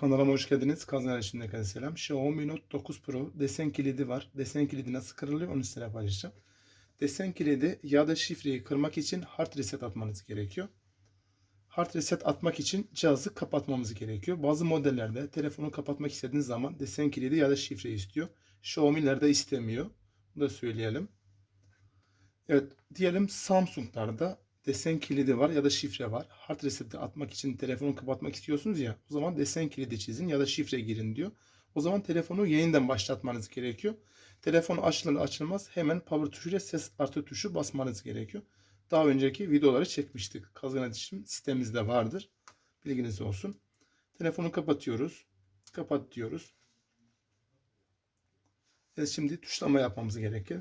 Kanalıma hoş geldiniz. Kazan için herkese selam. Xiaomi Note 9 Pro desen kilidi var. Desen kilidi nasıl kırılıyor onu size paylaşacağım. Desen kilidi ya da şifreyi kırmak için hard reset atmanız gerekiyor. Hard reset atmak için cihazı kapatmamız gerekiyor. Bazı modellerde telefonu kapatmak istediğiniz zaman desen kilidi ya da şifreyi istiyor. Xiaomi'lerde istemiyor. Bunu da söyleyelim. Evet, diyelim Samsung'larda desen kilidi var ya da şifre var. Hard reset'i atmak için telefonu kapatmak istiyorsunuz ya. O zaman desen kilidi çizin ya da şifre girin diyor. O zaman telefonu yeniden başlatmanız gerekiyor. Telefon açılır açılmaz hemen power tuşuyla ses artı tuşu basmanız gerekiyor. Daha önceki videoları çekmiştik. Kazan iletişim sitemizde vardır. Bilginiz olsun. Telefonu kapatıyoruz. Kapat diyoruz. Evet, şimdi tuşlama yapmamız gerekir.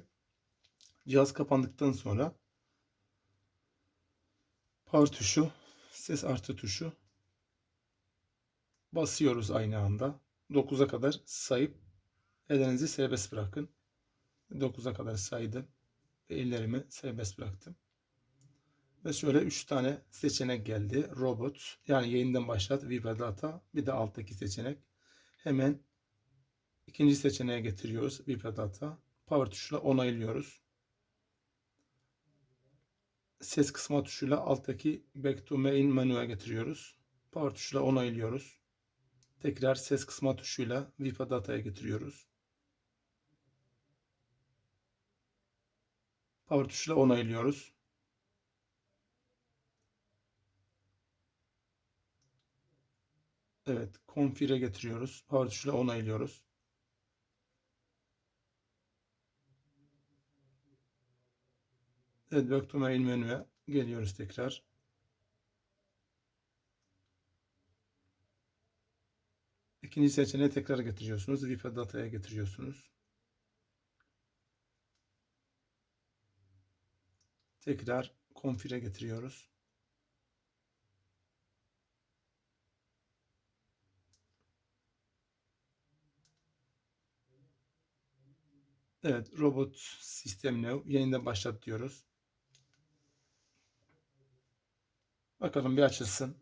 Cihaz kapandıktan sonra power tuşu, ses artı tuşu basıyoruz aynı anda. 9'a kadar sayıp ellerinizi serbest bırakın. 9'a kadar saydım ve ellerimi serbest bıraktım. Ve şöyle 3 tane seçenek geldi. Robot yani yeniden başlat, Viva Data bir de alttaki seçenek. Hemen ikinci seçeneğe getiriyoruz. Viva Data. Power tuşuyla onaylıyoruz ses kısma tuşuyla alttaki Back to Main menüye getiriyoruz. Power tuşuyla onaylıyoruz. Tekrar ses kısma tuşuyla VIPA data'ya getiriyoruz. Power tuşuyla onaylıyoruz. Evet, Configure getiriyoruz. Power tuşuyla onaylıyoruz. Evet, Main menüye geliyoruz tekrar. İkinci seçeneği tekrar getiriyorsunuz. Vipa data'ya getiriyorsunuz. Tekrar configure getiriyoruz. Evet, robot sistemine yeniden başlat diyoruz. Bakalım bir açılsın.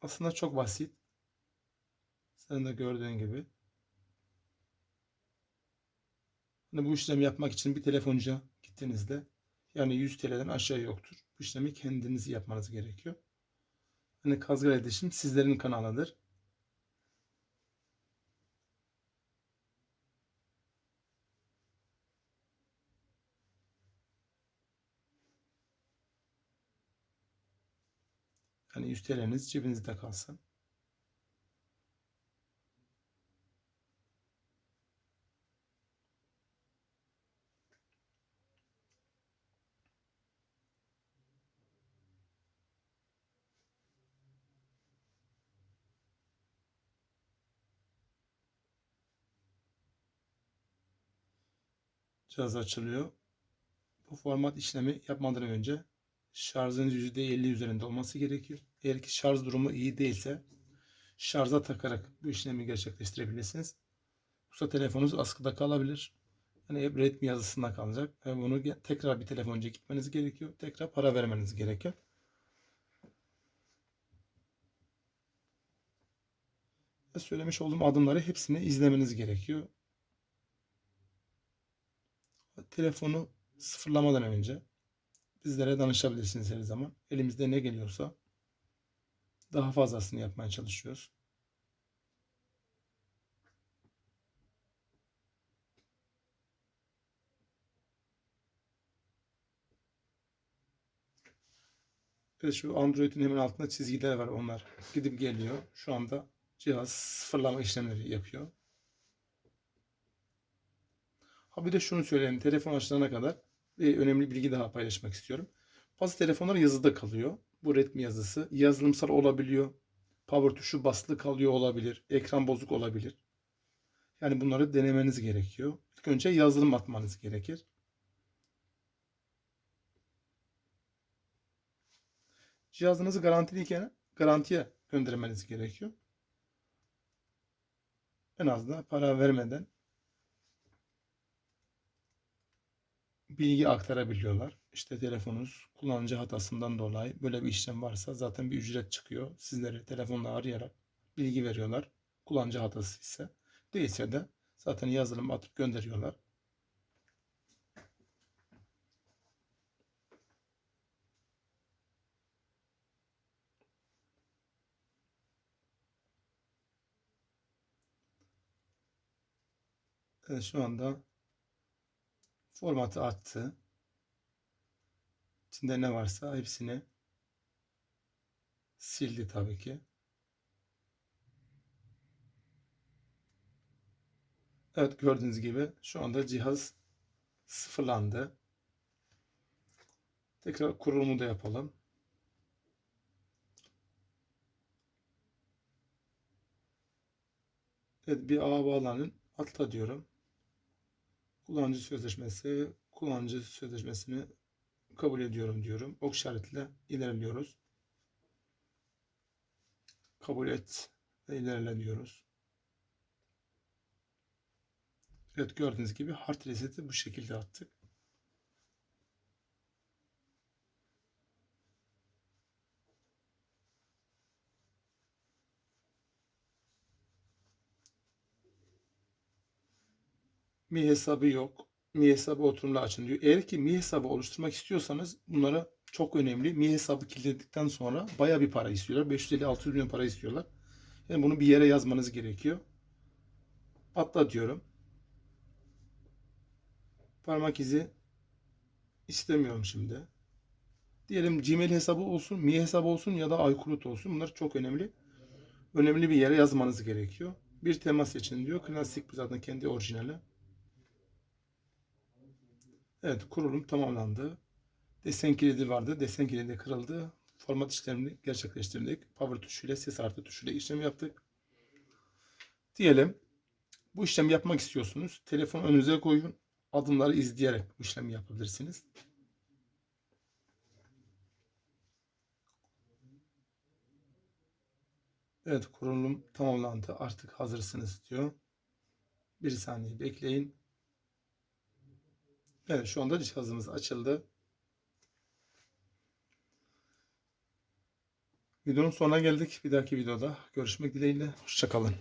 Aslında çok basit. Sen de gördüğün gibi. Hani bu işlemi yapmak için bir telefoncuya gittiğinizde yani 100 TL'den aşağı yoktur. Bu işlemi kendiniz yapmanız gerekiyor. Hani Kazgar İletişim sizlerin kanalıdır. Yani 100 TL'niz cebinizde kalsın. Cihaz açılıyor. Bu format işlemi yapmadan önce şarjınız %50 üzerinde olması gerekiyor. Eğer ki şarj durumu iyi değilse şarja takarak bu işlemi gerçekleştirebilirsiniz. Yoksa telefonunuz askıda kalabilir. Yani hep Redmi yazısında kalacak. Ve bunu tekrar bir telefoncuya gitmeniz gerekiyor. Tekrar para vermeniz gerekiyor. Ve söylemiş olduğum adımları hepsini izlemeniz gerekiyor. Telefonu sıfırlamadan önce bizlere danışabilirsiniz her zaman. Elimizde ne geliyorsa daha fazlasını yapmaya çalışıyoruz. Ve şu Android'in hemen altında çizgiler var onlar. Gidip geliyor. Şu anda cihaz sıfırlama işlemleri yapıyor. Ha bir de şunu söyleyeyim. Telefon açılana kadar bir önemli bilgi daha paylaşmak istiyorum. Bazı telefonlar yazıda kalıyor. Bu Redmi yazısı. Yazılımsal olabiliyor. Power tuşu basılı kalıyor olabilir. Ekran bozuk olabilir. Yani bunları denemeniz gerekiyor. İlk önce yazılım atmanız gerekir. Cihazınızı garantiliyken garantiye göndermeniz gerekiyor. En az da para vermeden bilgi aktarabiliyorlar. işte telefonunuz kullanıcı hatasından dolayı böyle bir işlem varsa zaten bir ücret çıkıyor. Sizleri telefonla arayarak bilgi veriyorlar. Kullanıcı hatası ise değilse de zaten yazılım atıp gönderiyorlar. Evet, şu anda formatı attı. İçinde ne varsa hepsini sildi tabii ki. Evet gördüğünüz gibi şu anda cihaz sıfırlandı. Tekrar kurulumu da yapalım. Evet bir ağa bağlanın. Atla diyorum. Kullanıcı sözleşmesi, kullanıcı sözleşmesini kabul ediyorum diyorum. Ok işaretle ilerliyoruz. Kabul et ve ilerle diyoruz. Evet gördüğünüz gibi hard reset'i bu şekilde attık. Mi hesabı yok. Mi hesabı oturumla açın diyor. Eğer ki Mi hesabı oluşturmak istiyorsanız bunlara çok önemli. Mi hesabı kilitledikten sonra baya bir para istiyorlar. 550-600 milyon para istiyorlar. Yani bunu bir yere yazmanız gerekiyor. Atla diyorum. Parmak izi istemiyorum şimdi. Diyelim Gmail hesabı olsun, Mi hesabı olsun ya da iCloud olsun. Bunlar çok önemli. Önemli bir yere yazmanız gerekiyor. Bir temas seçin diyor. Klasik zaten kendi orijinali. Evet kurulum tamamlandı. Desen kilidi vardı. Desen kilidi kırıldı. Format işlemini gerçekleştirdik. Power tuşuyla ses artı tuşuyla işlem yaptık. Diyelim bu işlemi yapmak istiyorsunuz. Telefon önünüze koyun. Adımları izleyerek bu işlemi yapabilirsiniz. Evet kurulum tamamlandı. Artık hazırsınız diyor. Bir saniye bekleyin. Evet şu anda cihazımız açıldı. Videonun sonuna geldik. Bir dahaki videoda görüşmek dileğiyle. Hoşçakalın.